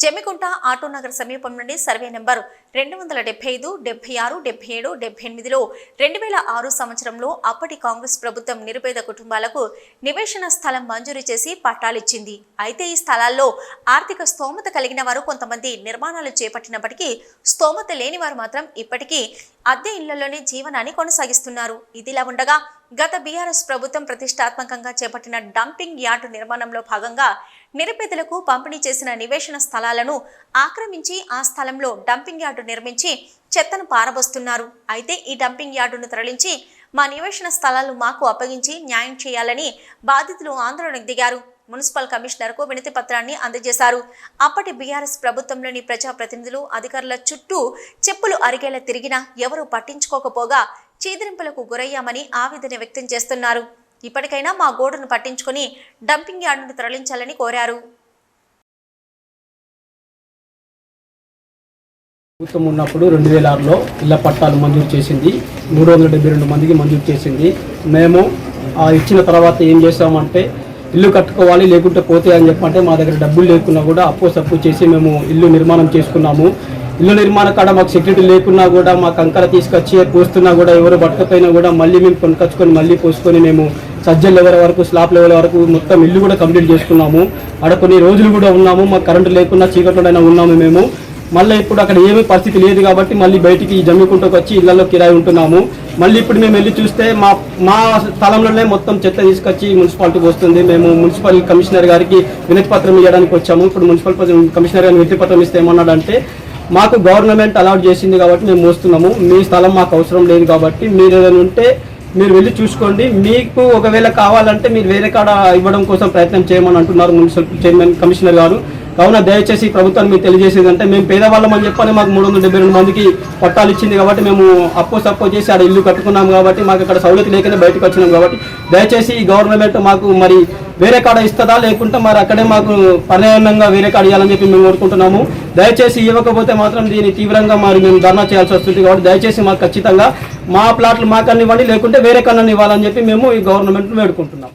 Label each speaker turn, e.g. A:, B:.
A: జమ్మికుంట ఆటోనగర్ సమీపం నుండి survey number రెండు వందల డెబ్బై ఐదు డెబ్బై ఆరు డెబ్బై ఏడు డెబ్బై ఎనిమిదిలో రెండు వేల ఆరు సంవత్సరంలో అప్పటి కాంగ్రెస్ ప్రభుత్వం నిరుపేద కుటుంబాలకు నివేశన స్థలం మంజూరు చేసి పట్టాలిచ్చింది. అయితే ఈ స్థలాల్లో ఆర్థిక స్తోమత కలిగిన వారు కొంతమంది నిర్మాణాలు చేపట్టినప్పటికీ స్తోమత లేని వారు మాత్రం ఇప్పటికీ అద్దె ఇళ్ళలోనే జీవనాన్ని కొనసాగిస్తున్నారు. ఇదిలా ఉండగా గత బీఆర్ఎస్ ప్రభుత్వం ప్రతిష్టాత్మకంగా చేపట్టిన డంపింగ్ యార్డు నిర్మాణంలో భాగంగా నిరుపేదలకు పంపిణీ చేసిన నివేశన స్థలాలను ఆక్రమించి ఆ స్థలంలో డంపింగ్ యార్డు నిర్మించి చెత్తను పారబోస్తున్నారు. అయితే ఈ డంపింగ్ యార్డును తరలించి మా నివేశన స్థలాలు మాకు అప్పగించి న్యాయం చేయాలని బాధితులు ఆందోళనకు దిగారు. మున్సిపల్ కమిషనర్కు వినతి పత్రాన్ని అందజేశారు. అప్పటి బీఆర్ఎస్ ప్రభుత్వంలోని ప్రజాప్రతినిధులు అధికారుల చుట్టూ చెప్పులు అరిగేలా తిరిగినా ఎవరూ పట్టించుకోకపోగా చీదరింపులకు గురయ్యామని ఆవేదన వ్యక్తం చేస్తున్నారు. ఇప్పటికైనా మా గోడును పట్టించుకొని డంపింగ్ యార్డును తరలించాలని కోరారు.
B: ప్రభుత్వం ఉన్నప్పుడు రెండు వేల ఆరులో ఇళ్ళ పట్టాలు మంజూరు చేసింది. మూడు వందల డెబ్బై రెండు మందికి మంజూరు చేసింది. మేము ఆ ఇచ్చిన తర్వాత ఏం చేసామంటే ఇల్లు కట్టుకోవాలి లేకుంటే పోతే అని చెప్పంటే మా దగ్గర డబ్బులు లేకున్నా కూడా అప్పు సప్పు చేసి మేము ఇల్లు నిర్మాణం చేసుకున్నాము. ఇల్లు నిర్మాణ కాడ మాకు సెక్యూరిటీ లేకున్నా కూడా మా కంకర తీసుకొచ్చి పోస్తున్నా కూడా ఎవరు పట్టకపోయినా కూడా మళ్ళీ మేము కొనుకొచ్చుకొని మళ్ళీ పోసుకొని మేము సజ్జల లెవెల్ వరకు స్లాబ్ లెవెల్ వరకు మొత్తం ఇల్లు కూడా కంప్లీట్ చేసుకున్నాము. ఆడ కొన్ని రోజులు కూడా ఉన్నాము మాకు కరెంటు లేకున్నా చీకట్లోనైనా ఉన్నాము మేము. మళ్ళీ ఇప్పుడు అక్కడ ఏమీ పరిస్థితి లేదు కాబట్టి మళ్ళీ బయటికి జమ్మికుంటకు వచ్చి ఇళ్ళలో కిరాయి ఉంటున్నాము. మళ్ళీ ఇప్పుడు మేము వెళ్ళి చూస్తే మా మా స్థలంలోనే మొత్తం చెత్త తీసుకొచ్చి మున్సిపాలిటీకి వస్తుంది. మేము మున్సిపల్ కమిషనర్ గారికి వినతి పత్రం ఇవ్వడానికి వచ్చాము. ఇప్పుడు మున్సిపల్ కమిషనర్ గారిని వినతి పత్రం ఇస్తే ఏమన్నాడంటే మాకు గవర్నమెంట్ అలౌట్ చేసింది కాబట్టి మేము మోస్తున్నాము. మీ స్థలం మాకు అవసరం లేదు కాబట్టి మీరు ఏదైనా ఉంటే మీరు వెళ్ళి చూసుకోండి. మీకు ఒకవేళ కావాలంటే మీరు వేరే కాడ ఇవ్వడం కోసం ప్రయత్నం చేయమని అంటున్నారు మున్సిపల్ చైర్మన్ కమిషనర్ గారు. కావున దయచేసి ప్రభుత్వాన్ని మీకు తెలియజేసేది అంటే మేము పేదవాళ్ళం అని చెప్పని మాకు మూడు వందల డెబ్బై రెండు మందికి పట్టాలు ఇచ్చింది కాబట్టి మేము అప్పో సప్పో చేసి ఆడ ఇల్లు కట్టుకున్నాం కాబట్టి మాకు అక్కడ సౌలతి లేకనే బయటకు వచ్చినాం కాబట్టి దయచేసి ఈ గవర్నమెంట్ మాకు మరి వేరే కాడ ఇస్తుందా? లేకుంటే మరి అక్కడే మాకు పర్యావరణంగా వేరే కాడ ఇవ్వాలని చెప్పి మేము కోరుకుంటున్నాము. దయచేసి ఇవ్వకపోతే మాత్రం దీన్ని తీవ్రంగా మరి మేము ధర్నా చేయాల్సి వస్తుంది కాబట్టి దయచేసి మాకు ఖచ్చితంగా మా ప్లాట్లు మాకన్నా ఇవ్వండి లేకుంటే వేరే కన్నా ఇవ్వాలని చెప్పి మేము ఈ గవర్నమెంట్ను వేడుకుంటున్నాం.